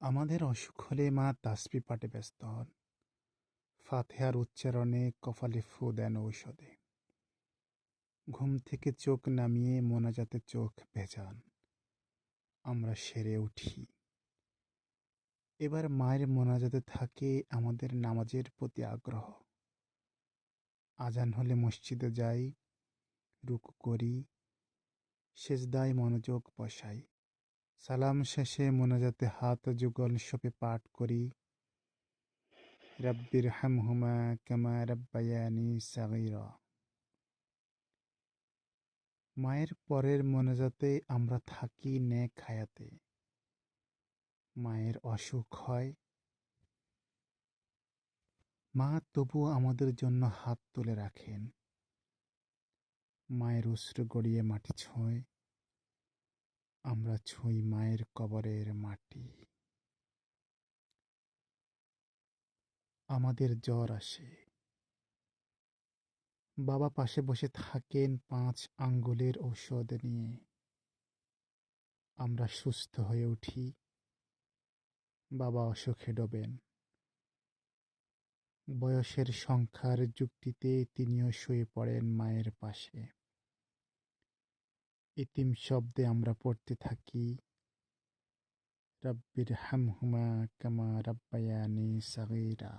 আমাদের অসুখ হলে মা তাসবি পাঠে ব্যস্ত হন। ফাতেহার উচ্চারণে কপালে ফু দেন ঔষধে। ঘুম থেকে চোখ নামিয়ে মোনাজাতে চোখ ভেজান। আমরা সেরে উঠি। এবার মায়ের মোনাজাতে থাকে আমাদের নামাজের প্রতি আগ্রহ। আজান হলে মসজিদে যাই, রুকু করি, সেজদায় মনোযোগ বসাই। সালাম শেষে মোনাজাতে হাত যুগল সপে পাঠ করি। রব্বির হামহুমা কামা রব্বায়ানি সাগীরা। মায়ের পরের মোনাজাতে আমরা থাকি নেক খায়াতে মায়ের অসুখ হয়। মা তবু আমাদের জন্য হাত তুলে রাখেন। মায়ের অশ্রু গড়িয়ে মাটি ছোঁয়। আমরা ছুঁই মায়ের কবরের মাটি। আমাদের জ্বর আসে। বাবা পাশে বসে থাকেন পাঁচ আঙ্গুলের ঔষধ নিয়ে। আমরা সুস্থ হয়ে উঠি। বাবা অসুখে ডোবেন। বয়সের সংখ্যার যুক্তিতে তিনিও শুয়ে পড়েন মায়ের পাশে। ইতিম শব্দে আমরা পড়তে থাকি। রব্বির হামহুমা কামা রব্বায়ানি সাগীরা।